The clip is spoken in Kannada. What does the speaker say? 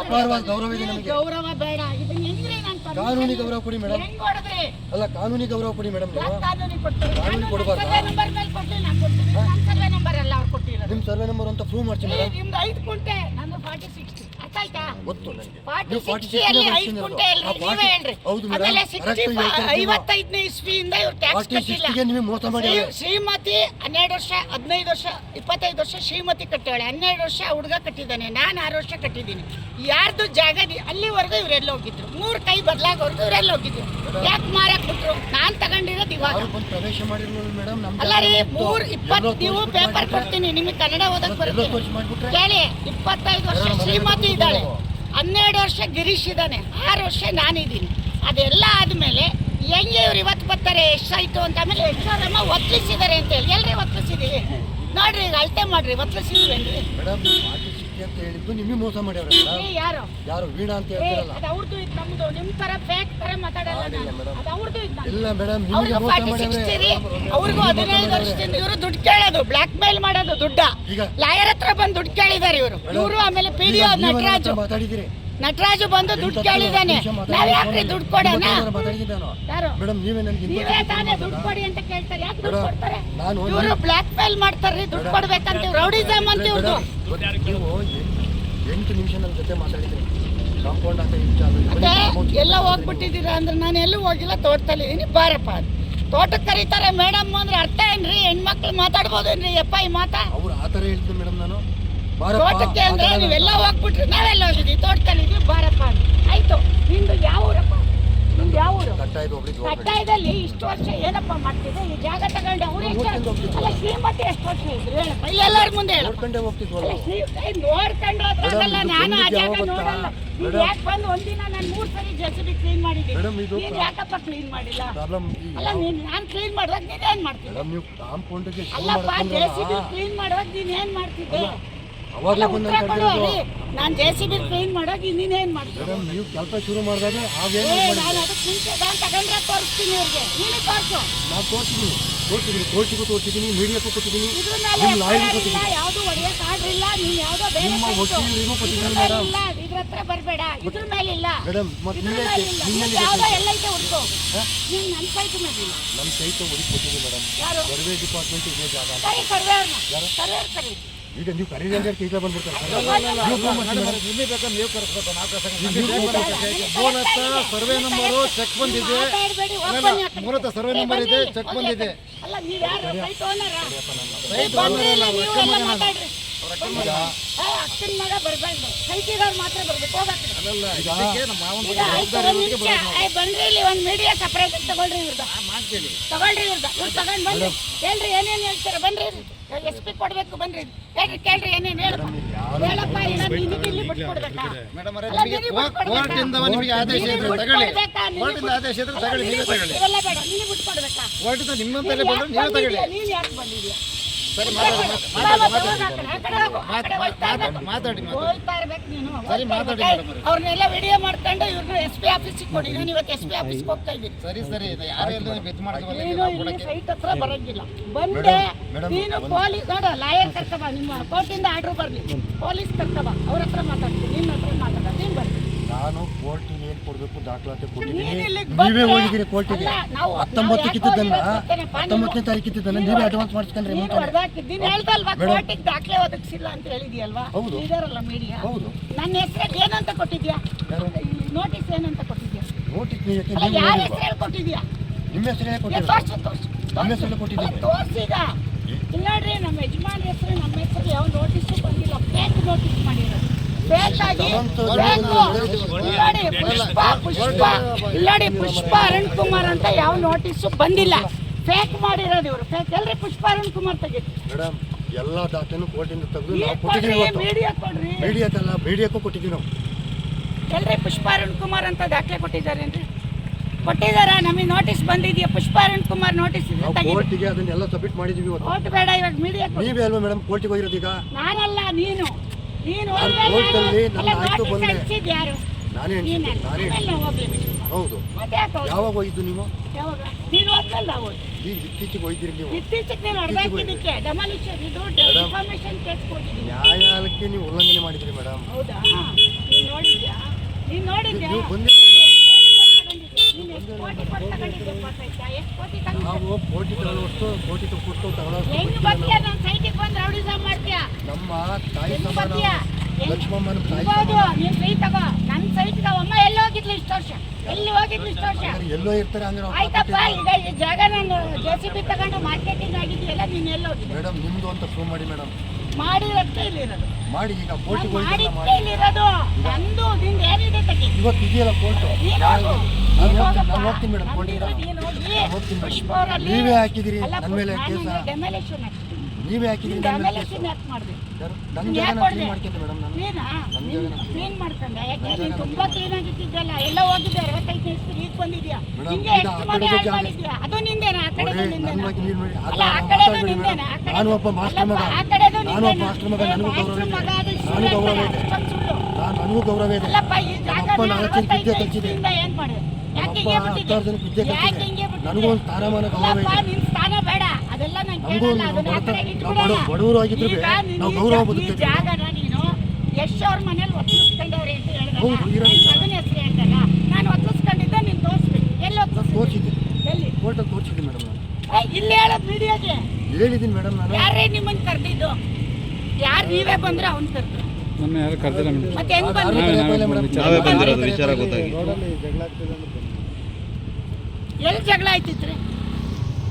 ಅಪಾರವಾದ ಗೌರವ ಇದೆ ನಮಗೆ. ಕಾನೂನಿ ಗೌರವ ಕೊಡಿ ಮೇಡಮ್. ಅಲ್ಲ ಕಾನೂನಿ ಗೌರವ ಕೊಡಿ ಮೇಡಮ್ ಕಾನೂನಿ ಕೊಡಬಾರ್ದು. ನಿಮ್ಮ ಸರ್ವೆ ನಂಬರ್ ಅಂತ ಪ್ರೂವ್ ಮಾಡ್ತೀನಿ ಮೇಡಮ್. ಗೊತ್ತು. ನನಗೆ ನೀವು ಅಲ್ಲಿ ನೀವೇ ಹೇಳ್ರಿ ಹೌದು ಮೇಡಮ್ ಆಮೇಲೆ ಐವತ್ತೈದನೇ ಇಸ್ವಿಯಿಂದ ಇವ್ರು ಟ್ಯಾಕ್ಸ್ ಕಟ್ಟಿಲ್ಲ. ಮೋಸ ಮಾಡಿ ಶ್ರೀ- ಶ್ರೀಮತಿ ಹನ್ನೆರಡು ವರ್ಷ ಹದಿನೈದು ವರ್ಷ ಇಪ್ಪತ್ತೈದು ವರ್ಷ ಶ್ರೀಮತಿ ಕಟ್ಟವಳೆ ಹನ್ನೆರಡು ವರ್ಷ ಹುಡುಗ ಕಟ್ಟಿದ್ದಾನೆ. ನಾನು ಆರು ವರ್ಷ ಕಟ್ಟಿದ್ದೀನಿ. ಯಾರ್ದು ಜಾಗ ನಿ- ಅಲ್ಲಿವರೆಗೂ ಇವರೆಲ್ಲ ಹೋಗಿದ್ರು? ಮೂರು ಕೈ ಬದಲಾಗೋರ್ಗು ಇವರೆಲ್ಲ ಹೋಗಿದ್ರು? ಯಾಕೆ ಮಾರಕ್ ಬಿಟ್ರು? ನಾನು ತಗೊಂಡಿರೋದು ಇವಾಗ. ಯಾರು ಬಂದು ಪ್ರವೇಶ ಮೇಡಮ್ ಅಲ್ಲ ರೀ ಮೂರ್ ಇಪ್ಪತ್ತು ನೀವು ಪೇಪರ್ ಕೊಡ್ತೀನಿ ನಿಮಗೆ ಕನ್ನಡ ಓದಕ್ ಬರುತ್ತೆ. ಕೇಳಿ ಇಪ್ಪತ್ತೈದು ವರ್ಷ ಶ್ರೀಮತಿ ಬಿಟ್ಟು ಇದ್ದಾಳೆ. ಹನ್ನೆರಡು ವರ್ಷ ಗಿರೀಶ್ ಇದ್ದಾನೆ. ಆರು ವರ್ಷ ನಾನಿದ್ದೀನಿ. ಅದೆಲ್ಲ ಆದಮೇಲೆ ಹೆಂಗೆ ಇವ್ರು ಇವತ್ತು ಬರ್ತಾರೆ, ಎಷ್ಟಾಯ್ತು ಅಂತ ಆಮೇಲೆ ಎಷ್ಟೋದಮ್ಮ ಒತ್ತಲಿಸಿದ್ದಾರೆ ಅಂತ ಹೇಳಿ. ಎಲ್ರಿ ಒತ್ತಲಿಸಿದೀವಿ ನೋಡ್ರಿ, ಈಗ ಅಳತೆ ಮಾಡ್ರಿ ಒತ್ತಲಿಸಿದ್ವೇನ್ರಿ ಸಿಕ್ಸ್ಟಿ ಅಂತ ಹೇಳಿದ್ದು ನಿಮಗೆ ಮೋಸ ಮಾಡ್ಯಾರ ಯಾರು? ಯಾರು? ವೀಣಾ ಅಂತ ಹೇಳ್ತಾರಲ್ಲ. ಅದು ಅವ್ರದ್ದು ಇದು ನಮ್ದು. ನಿಮ್ ತರ ಫೇಕ್ ತರ ಮಾತಾಡಲ್ಲ ನಾನು. ಅದು ಅವ್ರದ್ದು ಇದು ಇಲ್ಲ ಮೇಡಮ್ ನಿಮಗೆ ಮೋಸ ಅವ್ರಿಗೂ ಹದಿನೈದು ವರ್ಷದಿಂದ ಇವರು ದುಡ್ಡು ಕೇಳೋದು ಬ್ಲಾಕ್ ಮೇಲ್ ಮಾಡೋದು ದುಡ್ಡ. ಈಗ ಲಾಯರ್ ಹತ್ರ ಬಂದು ದುಡ್ಡು ಕೇಳಿದ್ದಾರೆ ಇವರು. ಇವರು ಆಮೇಲೆ ಪಿ ಡಿ ಈಗ ನೀವು ನಟರಾಜು. ಮಾತಾಡಿದ್ದೀರಿ. ನಟರಾಜು ಬಂದು ದುಡ್ಡು ಕೇಳಿದ್ದಾನೆ. ನಾವ್ ಯಾಕ್ರಿ ದುಡ್ಡು ಕೊಡೋಣ? ಯಾರು? ನೀವೇ ತಾನೇ ದುಡ್ಡು ಕೊಡಿ ಅಂತ ಕೇಳ್ತಾರೆ. ಯಾಕೆ ದುಡ್ಡು ಕೊಡ್ತಾರೆ? ನಾನು ಇವರು ಬ್ಲಾಕ್ ಮೇಲ್ ಮಾಡ್ತಾರ್ರಿ ದುಡ್ಡು ಕೊಡ್ಬೇಕಂತ ರೌಡಿಸಮ್ ಅಂತ ಇವ್ರದ್ದು ಎಂಟು- ನಿಮಿಷ ನನ್ನ ಜೊತೆ ಕಾಂಪೌಂಡ್ ಮತ್ತೆ ಎಲ್ಲ ಹೋಗ್ಬಿಟ್ಟಿದ್ದೀರಾ ಅಂದ್ರೆ ನಾನು ಎಲ್ಲೂ ಹೋಗಿಲ್ಲ ತೋಟದಲ್ಲಿ ಇದೀನಿ. ಬಾರಪ್ಪ. ತೋಟಕ್ಕೆ ಕರೀತಾರೆ ಮೇಡಮ್ ಅಂದ್ರೆ ಅರ್ಥ ಏನ್ರಿ? ಹೆಣ್ಮಕ್ಳು ಮಾತಾಡ್ಬೋದೇನ್ರಿ? ಯಪ್ಪ ಈ ಮಾತಾ? ಅವ್ರು ಆ ಥರ ಹೇಳ್ತೀನಿ ಮೇಡಮ್ ನಾನು. ತೋಟಕ್ಕೆ ಅಂದ್ರೆ. ನೀವೆಲ್ಲ ಹೋಗ್ಬಿಟ್ರಿ ನಾವೆಲ್ಲ ಹೋಗಿದ್ದೀವಿ. ತೋಟದಲ್ಲಿ ಇದ್ವಿ ಬಾರಪ್ಪ ಅಂತ. ಆಯ್ತು ನಿಂದು ಯಾವ ಊರಪ್ಪ ನಿಂದು ಕಟ್ಟಾಯ್ತು ಒಬ್ರಿಗೆ ಕಡ್ಡಾಯದಲ್ಲಿ ಇಷ್ಟು ವರ್ಷ ಏನಪ್ಪ ಮಾಡ್ತಿದ್ದೆ? ಈ ಜಾಗ ತಗೊಂಡು ಅವ್ರು ಎಷ್ಟು ಅಲ್ಲ ಶ್ರೀಮತಿ ಎಷ್ಟು ವರ್ಷ ಇದ್ರು? ಹೇಳಪ್ಪ ಎಲ್ಲರ ಮುಂದೆ ನೋಡ್ಕೊಂಡೆ ಹೋಗ್ತಿದ್ವಲ್ಲ. ನೋಡ್ಕೊಂಡು ನಾನು ಆ ಜಾಗ ನೋಡಲ್ಲ. ಯಾಕೆ ಬಂದು ಒಂದಿನ ನಾನು ಮೂರು ಸರಿ ಜೆಸಿಬಿ ಕ್ಲೀನ್ ಮಾಡಿದ್ದೀನಿ? ಮೇಡಮ್, ಇದು ಯಾಕಪ್ಪ ಕ್ಲೀನ್ ಮಾಡಿಲ್ಲ? ಪ್ರಾಬ್ಲಮ್ ಅಲ್ಲ ನೀನ್ ನಾನು ಕ್ಲೀನ್ ಮಾಡುವಾಗ ಏನು ಮೇಡಮ್ ನೀವು ಕಾಂಪೌಂಡ್ಗೆ ಕ್ಲೀನ್ ಮಾಡುವಾಗ ನೀನ್ ಏನ್ ಮಾಡ್ತಿದ್ದೆ? ಅವಾಗಲೇ ಬಂದು ರೀ. ನಾನ್ ಜೆಸಿಬಿ ಕ್ಲೀನ್ ಮಾಡುವಾಗ ನೀನೇನ್ ಮಾಡ್ತಿದ್ದೆ ಮೇಡಮ್ ನೀವು ಕೆಲಸ ಶುರು ಮಾಡಿದಾಗ ಆಗೇನು ನಾನು ಅದಕ್ಕೆ ಮುಂಚೆ ನಾನು ತಗೊಂಡ್ರೆ ತೋರಿಸ್ತೀನಿ ಇವ್ರಿಗೆ ನೀನು ತೋರಿಸು. ನಾನು ತೋರಿಸಿದ್ದೀನಿ. ತೋರಿಸಿದ್ದೀನಿ ಕೋರ್ಟಿಗೂ ತೋರಿಸಿದ್ದೀನಿ ಮೀಡಿಯಾಕ್ಕೂ ಕೊಟ್ಟಿದ್ದೀನಿ ನಿಮ್ಮ ಲಾಯರ್ಗೂ ಕೊಟ್ಟಿದ್ದೀನಿ ಯಾವುದು ಒಡೆಯಕ್ ಆಗಿಲ್ಲ ನೀನ್ ಯಾವ್ದೋ ಬೇರೆ ನಿಮ್ಮ case. ವಕೀಲರಿಗೂ ಕೊಟ್ಟಿದ್ದೀನಿ ಇದ್ರ ಮೇಲೆ ಮೇಡಮ್. ಇಲ್ಲ ಇದ್ರ ಹತ್ರ ಬರ್ಬೇಡ. ಇದ್ರ ಮೇಲೆ ಇಲ್ಲ ಮೇಡಮ್ ಮತ್ತೆ ನೀವೇ ನಿಮ್ಮಲ್ಲಿ ಎಲ್ಲ ಐತೆ ಹುಡ್ಕೋ. ನನ್ನ ಸೈಟ್ ಮೇಲೆ ನಮ್ಮ ಸೈಟ್ ಹುಡುಕಿ ಕೊಟ್ಟಿದ್ದೀನಿ ಮೇಡಮ್ ಯಾರು? ಸರ್ವೆ ಡಿಪಾರ್ಟ್ಮೆಂಟ್ ಇದೆ ಜಾಗ ಸರ್ವೇ ಸರ್ವೇ ಕರಿ ಈಗ ನೀವು ಕರೀರಿ ಅಂತ ಹೇಳಿ ಕೈಗೆ ಬಂದ್ಬಿಡ್ತಾರೆ ನೀವು ಹತ್ರ ಸರ್ವೆ ನಂಬರು ಚೆಕ್ ಬಂದಿದೆ. ಹತ್ರ ಸರ್ವೆ ನಂಬರ್ ಇದೆ ಚೆಕ್ ಬಂದಿದೆ. ಬಂದ್ರಿ ಇಲ್ಲ, ನಮ್ಮ ಒಂದ್ ಮೀಡಿಯಾ ಸಪರೇಟ್ ತಗೊಳ್ರಿ ಇವ್ರದ್ದು ಮಾಡ್ತೀವಿ ತಗೊಳ್ರಿ ಇವ್ರು ತಗೊಂಡ್ ಬನ್ರಿ. ಏನೇನ್ ಹೇಳ್ತೀರಾ? ಬನ್ರಿ. ಎಸ್ ಪಿ ಕೊಡ್ಬೇಕು ಬನ್ರಿ. ಕೇಳ್ರಿ ಕೇಳ್ರಿ ಏನೇನು ಹೇಳಪ್ಪ ಹೇಳಪ್ಪ ಇಲ್ಲ ನಿನಗೆ ಇಲ್ಲಿ ಬಿಟ್ಕೊಡ್ಬೇಕಾ? ಮೇಡಮ್ ಅವರೇ ಅಲ್ಲ, ನಿಮಗೆ ನಿನಗೆ ಬಿಟ್ಕೊಡ್ಬೇಕಾ? ಕೋರ್ಟಿಂದ ನಿಮಗೆ ಆದೇಶ ಇದ್ರೆ ತಗೊಳ್ಳಿ. ಬಿಟ್ಕೊಡ್ಬೇಕಾ? ನಿನಗೆ ಕೋರ್ಟಿಂದ ಆದೇಶ ಇದ್ರೆ ತಗೊಳ್ಳಿ ನೀವೇ ತಗೊಳ್ಳಿ. ಇವೆಲ್ಲ ಬೇಡ ನೀನು ಬಿಟ್ಕೊಡ್ಬೇಕಾ? ಕೋರ್ಟಿಂದ ನಿಮ್ಮಂತಲ್ಲೇ ನೀನ್ ಬಂದ್ರೆ ನೀವೇ ತಗೊಳ್ಳಿ? ಯಾಕೆ ಬಂದಿದ್ಯಾ ಸರಿ ಮಾತಾಡಿ. ಮಾತಾಡಿ ಸರಿ, ಮಾತಾಡಿ. ಅವ್ರನ್ನೆಲ್ಲ ವಿಡಿಯೋ ಮಾಡ್ಕೊಂಡು ಇವ್ರನ್ನ ಎಸ್ ಪಿ ಆಫೀಸಿಗೆ ಕೊಡಿ. ನಾನು ಇವತ್ತು ಎಸ್ ಪಿ ಆಫೀಸ್ಗೆ ಹೋಗ್ತಾ ಇದ್ದೀನಿ. ಸರಿ ಸರಿ ಯಾರೆಲ್ಲ ಬೆತ್ ಮಾಡ್ತೀವಲ್ಲ ನೀನು ನಾವು ಇಲ್ಲಿ ಸೈಟ್ ಹತ್ರ ಬರಂಗಿಲ್ಲ. ಬಂದೆ ನೀನು ಪೊಲೀಸ್ ನೋಡು ಲಾಯರ್ ಕರ್ಕಬ ನಿಮ್ಮ ಕೋರ್ಟಿಂದ ಆರ್ಡ್ರ್ ಬರಲಿ. ಪೊಲೀಸ್ ಕರ್ಕಬ ಅವ್ರ ಹತ್ರ ಮಾತಾಡ್ತೀನಿ ನಿನ್ನ ಹತ್ರ ಮಾತಾಡ ನೀನು ಬರ್ರಿ ನಾನು ಕೋರ್ಟಿಗೆ ಏನ್ ಕೊಡ್ಬೇಕು ದಾಖಲಾತಿ ಕೊಟ್ಟಿದ್ದೀನಿ. ನೀವೇ ಹೋಗಿದ್ದೀರಿ ಕೋರ್ಟಿಗೆ. ಅಲ್ಲ, ನಾವು- ಹತ್ತೊಂಬತ್ತು ನಾವು ಕಿತ್ತಿದ್ದನ್ನ ಯಾಕೆ ಹೋಗಿರೋದು ಗೊತ್ತೇನಪ್ಪ? ಹತ್ತೊಂಬತ್ತನೇ ತಾರೀಕು ಕಿತ್ತಿದ್ದನ್ನ ನೀವೇ ಅಡ್ವಾನ್ಸ್ ಮಾಡಿಸ್ಕೊಂಡ್ರಿ ದಾಖಲೆ ಒದಗಿಸಿಲ್ಲ ಅಂತ ಹೇಳಿದ್ಯಲ್ವಾ? ಹೌದು. ಮೀಡಿಯಾ ಹೌದು. ನನ್ನ ಹೆಸರಲ್ಲಿ ಏನಂತ ಕೊಟ್ಟಿದ್ಯಾ? ನೋಟಿಸ್ ಏನಂತ ಕೊಟ್ಟಿದ್ಯಾ? ನೋಟಿಸ್ ನೀವು ಯಾಕೆ ಕೊಟ್ಟಿದ್ಯಾ? ನಿಮ್ಮ ಹೆಸರೇ ತೋರ್ಸು. ನಮ್ಮ ಹೆಸರಲ್ಲೇ ಕೊಟ್ಟಿದ್ದೀನಿ ತೋರ್ಸೀಗ ಇಲ್ಲ ನೋಡ್ರಿ ನಮ್ಮ ಯಜಮಾನ್ ಹೆಸರು ನಮ್ಮ ಹೆಸರು ಯಾವ ನೋಟಿಸ್ ಬಂದಿಲ್ಲ? ಫೇಕ್ ನೋಟಿಸ್ ಮಾಡಿರೋದು. Fake. ನೋಡಿ, ನೋಡಿ ಪುಷ್ಪ ಪುಷ್ಪ. ಅರುಣ್ ಕುಮಾರ್ ಅಂತ ಯಾವ ನೋಟಿಸು ಬಂದಿಲ್ಲ. ಫೇಕ್ ಮಾಡಿರೋದು ಇವರು. ಫೇಕ್ ಎಲ್ರಿ ಪುಷ್ಪ ಅರುಣ್ ಕುಮಾರ್ ತೆಗೀರಿ ಮೇಡಮ್ ಎಲ್ಲ ದಾಖಲೆನೂ ಕೋರ್ಟಿಂದ ತೆಗೆದು ನಾವು ಕೊಟ್ಟಿದ್ದೀವಿ ಮೀಡಿಯಾ ಕೊಡ್ರಿ. ಮೀಡಿಯಾಕ್ಕಲ್ಲ ಮೀಡಿಯಾಕ್ಕೂ ಕೊಟ್ಟಿದ್ದೀವಿ ನಾವು. ಎಲ್ರಿ ಪುಷ್ಪ ಅರುಣ್ ಕುಮಾರ್ ಅಂತ ದಾಖಲೆ ಕೊಟ್ಟಿದ್ದಾರೇನ್ರಿ? ಕೊಟ್ಟಿದಾರ ನಮಗೆ ನೋಟಿಸ್ ಬಂದಿದೆಯಾ? ಪುಷ್ಪ ಅರುಣ್ ಕುಮಾರ್ ನೋಟಿಸ್ ಇದೆ ನಾವು ಕೋರ್ಟಿಗೆ ಅದನ್ನೆಲ್ಲ ಸಬ್ಮಿಟ್ ಮಾಡಿದ್ದೀವಿ ಇವತ್ತು. ಕೋರ್ಟ್ ಬೇಡ ಇವಾಗ ಮೀಡಿಯಾ ನೀವೇ ಅಲ್ವಾ ಮೇಡಮ್ ಕೋರ್ಟಿಗೆ ಹೋಗಿರೋದು ಈಗ ನಾನಲ್ಲ ನೀನು. ಕೋರ್ಟಲ್ಲಿ ನಾನು- ನನ್ನ ಆಯ್ತು ಬಂದೆ. ನಾನೇ ನೀನೇ. ಹೌದು? ಯಾವಾಗ ಹೋಗಿದ್ದು ನೀವು. ಈಗ ಇತ್ತೀಚೆಗೆ ಹೋಯ್ತೀರಿ ನೀವು. ನ್ಯಾಯಾಲಯಕ್ಕೆ ನೀವು ಉಲ್ಲಂಘನೆ ಮಾಡಿದ್ರಿ ಮೇಡಮ್ ಹೌದಾ? ನೀನ್ ನೋಡಿದ್ಯಾ? ನೀನ್ ನೋಡಿದ್ಯಾ? ನೀವು ಬಂದಿಲ್ಲ? ನಾವು ಕೋಟಿ ತಗೊಳ್ಳೋಷ್ಟು ಕೋಟಿ ಕೊಟ್ಟು ತಗೊಳ್ಳೋಷ್ಟು ಬಂದು ರೌಡಿಸಮ್ ಮಾಡ್ತೀಯ? ನಮ್ಮ ತಾಯಿ ಸಮಾನ ಲಕ್ಷ್ಮಮ್ಮನ ತಾಯಿ ನೀನ್ ಸೈ ತಗೋ. ಅಮ್ಮ ಎಲ್ಲಿ ಹೋಗಿದ್ಲು ಇಷ್ಟು ವರ್ಷ? ಎಲ್ಲಿ ಹೋಗಿದ್ಲು ಇಷ್ಟು ವರ್ಷ? ಎಲ್ಲೋ ಇರ್ತಾರೆ ಅಂದ್ರೆ ಆಯ್ತಪ್ಪ ಈಗ ಈ ಜಾಗ ನಾನು ಜೆ ಸಿ ಬಿ ತಗೊಂಡು ಮಾರ್ಕೆಟಿಂಗ್ ಆಗಿದೆಯಲ್ಲ ನೀನ್ ಎಲ್ಲಿ ಹೋಗಿದ್ದೆ ಮೇಡಮ್ ನಿಮ್ದು ಅಂತ ಫೋನ್ ಮಾಡಿ ಮೇಡಮ್ ಇಲ್ಲಿರೋದು. ಮಾಡಿ ಈಗ ನಾನ್ ನಂದು ನಿಂದು ಏನಿದೆ ತಗಿ ಇವತ್ತು ಇದೆಯಲ್ಲ ಕೋರ್ಟು? ನಾನು ನೀನ್ ಹೋಗ್ತೀನಿ. ನಾನು ಮೇಡಮ್ ನೀನ್ ನಾನು ಹೋಗ್ತೀನಿ ನೀವೇ ಹಾಕಿದಿರಿ ನನ್ನ ಮೇಲೆ ನಾನು ಕೇಸ. ನೀವೇ ಹಾಕಿದಿರಿ ನೀನ್ ನನ್ನ ಮೇಲೆ ಕೇಸು demolition ಯಾಕ್ ಮಾಡ್ದೆ? ನನ್ನ ಜಾಗ ನಾನು ಕೊಡ್ದೆ? ಕ್ಲೀನ್ ಮಾಡ್ಕೊಂಡೆ ಮೇಡಮ್ ನಾನು ನೀನಾ? ನನ್ ನೀನ್ ನಾನು clean ಮಾಡ್ಕೊಂಡೆ? ಯಾಕೆ ನನ್ ನೀನ್ ಜಾಗ ತುಂಬಾ ನಾನು clean ಎಲ್ಲ ಹೋಗಿದ್ದೆ, ಅರವತ್ತೈದು ನಿಮಿಷ ಈಗ ಬಂದಿದ್ಯಾ? ಮೇಡಮ್, ಹಿಂಗೆ ಇದು ಎಷ್ಟು ಆ ಮನೆ ಕಡೆದು ಹಾಳ್ ಜಾಗ. ಮಾಡಿದ್ಯಾ? ಅದು ನಿಂದೇನಾ? ಆ ಕಡೆದು ನೋಡ್ರಿ, ನಿಂದೇನಾ? ಬಗ್ಗೆ ನೀನು ನೋಡಿ ಅಲ್ಲ, ಆ ಅದನ್ನ ಕಡೆದು ನಿಂದೇನಾ? ಆ ಮೇಡಮ್. ಕಡೆದು- ನಾನು ಒಬ್ಬ ಮಾಸ್ಟರ್ ಮಗ ಆ ಕಡೆದು ನಾನು ಒಬ್ಬ ಮಾಸ್ಟರ್ ಮಗ ನನಗೂ ಗೌರವ ಇದೆ ಮಗ ಅದು ನನಗೂ ಗೌರವ ಇದೆ ಅಷ್ಟೊಂದು ಸುಳ್ಳು. ನಾನು ನನಗೂ ಗೌರವ ಇದೆ ಅಲ್ಲಪ್ಪ, ಈ ನಮ್ಮ ಜಾಗನ ಅಪ್ಪ ನಾಲ್ಕು ಜನ ವಿದ್ಯೆ ಅರವತ್ತೈದು ಕಲಿಸಿದೆ ನಿಮಿಷದಿಂದ ಮಾಡಿದೆ? ಯಾಕೆ ಹಿಂಗೆ ಬಿಟ್ಟಿದ್ದೆ? ನನಗೂ ಒಂದು ಸ್ಥಾನಮಾನ ಗೌರವ ಇದೆ ನಿನ್ ಸ್ಥಾನ ಬೇಡ ಅದೆಲ್ಲ ನಾನು ನಮಗೂ ಬಡವರು ಆಗಿದ್ರು ನಾವು ಗೌರವ ಬದುಕ್ತೀವಿ. ಯಶ್ ಅವ್ರ ಮನೇಲಿ ಒತ್ತಿಸ್ಕೊಂಡವ್ರೆ ಅಂತ ಹೆಸರು ಹೇಳ್ದಲ್ಲ. ನಾನು ಒತ್ತಿಸ್ಕೊಂಡಿದ್ದೆ ನೀನು ತೋರಿಸ್ಬೇಕು ಎಲ್ಲಿ ಒತ್ತಿಸ್ಬೇಕು ತೋರಿಸಿದ್ದೆ ಎಲ್ಲಿ? ಕೋರ್ಟಲ್ಲಿ ತೋರಿಸಿದ್ದೆ ಮೇಡಮ್ ನಾನು. ಇಲ್ಲಿ ಹೇಳೋದು ಹೇಳಿದ್ದೀನಿ ಮೇಡಮ್ ನಾನು. ಯಾರೇ ನಿಮ್ಮನ್ನ ಕರೆದಿದ್ದು? ಯಾರು ನೀವೇ ಬಂದ್ರೆ ಅವ್ನು ಕರೆದ್ರು. ನನ್ನ ಯಾರು ಕರೆದಿಲ್ಲ ಮೇಡಮ್ ಮತ್ತೆ ಹೆಂಗ್ ಬಂದ್ರಿ. ನಾವೇ ಬಂದಿರೋದು ವಿಚಾರ ಗೊತ್ತಾಗಿ ಎಲ್ಲಿ ಜಗಳ ಆಯ್ತಿತ್ರಿ?